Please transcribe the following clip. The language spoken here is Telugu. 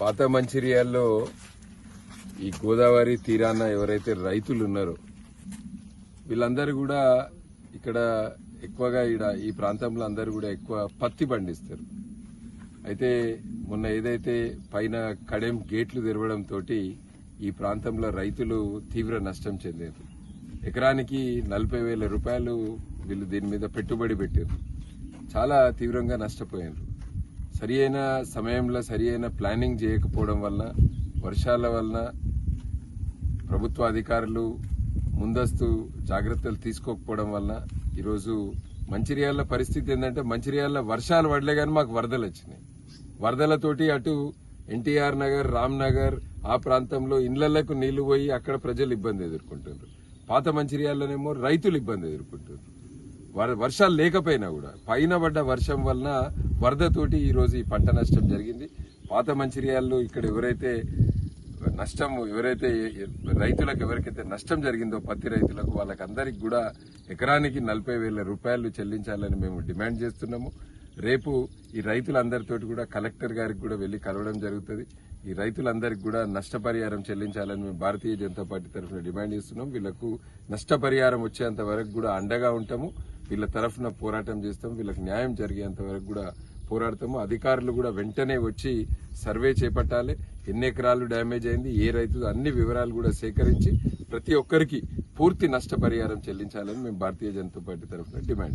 పాత మంచిర్యాల్లో ఈ గోదావరి తీరాన ఎవరైతే రైతులు ఉన్నారో వీళ్ళందరూ కూడా ఇక్కడ ఎక్కువగా ఈడ ఈ ప్రాంతంలో అందరూ కూడా ఎక్కువ పత్తి పండిస్తారు. అయితే మొన్న ఏదైతే పైన కడెం గేట్లు తెరవడంతో ఈ ప్రాంతంలో రైతులు తీవ్ర నష్టం చెందారు. ఎకరానికి నలభై వేల రూపాయలు వీళ్ళు దీని మీద పెట్టుబడి పెట్టారు. చాలా తీవ్రంగా నష్టపోయారు. సరి అయిన సమయంలో సరి అయిన ప్లానింగ్ చేయకపోవడం వల్ల వర్షాల వలన ప్రభుత్వ అధికారులు ముందస్తు జాగ్రత్తలు తీసుకోకపోవడం వల్ల ఈరోజు మంచిర్యాల పరిస్థితి ఏంటంటే మంచిర్యాల వర్షాలు పడలే కానీ మాకు వరదలు వచ్చినాయి. వరదలతోటి అటు ఎన్టీఆర్ నగర్ రామ్ నగర్ ఆ ప్రాంతంలో ఇండ్లకు నీళ్ళు పోయి అక్కడ ప్రజలు ఇబ్బంది ఎదుర్కొంటున్నారు. పాత మంచిర్యాలనేమో రైతులు ఇబ్బంది ఎదుర్కొంటున్నారు. వర్షాలు లేకపోయినా కూడా పైన పడ్డ వర్షం వలన వరదతోటి ఈరోజు ఈ పంట నష్టం జరిగింది. పాత మంచిర్యాల్లో ఇక్కడ ఎవరైతే నష్టం ఎవరైతే రైతులకు ఎవరికైతే నష్టం జరిగిందో పత్తి రైతులకు వాళ్ళకందరికి కూడా ఎకరానికి నలభై వేల రూపాయలు చెల్లించాలని మేము డిమాండ్ చేస్తున్నాము. రేపు ఈ రైతులందరితోటి కూడా కలెక్టర్ గారికి కూడా వెళ్ళి కలవడం జరుగుతుంది. ఈ రైతులందరికీ కూడా నష్టపరిహారం చెల్లించాలని మేము భారతీయ జనతా పార్టీ తరఫున డిమాండ్ చేస్తున్నాం. వీళ్ళకు నష్టపరిహారం వచ్చేంత వరకు కూడా అండగా ఉంటాము. వీళ్ళ తరఫున పోరాటం చేస్తాం. వీళ్ళకి న్యాయం జరిగేంత వరకు కూడా పోరాడతాము అధికారులు కూడా వెంటనే వచ్చి సర్వే చేపట్టాలి. ఎన్ని ఎకరాలు డ్యామేజ్ అయింది ఏ రైతు అన్ని వివరాలు కూడా సేకరించి ప్రతి ఒక్కరికి పూర్తి నష్టపరిహారం చెల్లించాలని మేము భారతీయ జనతా పార్టీ తరఫున డిమాండ్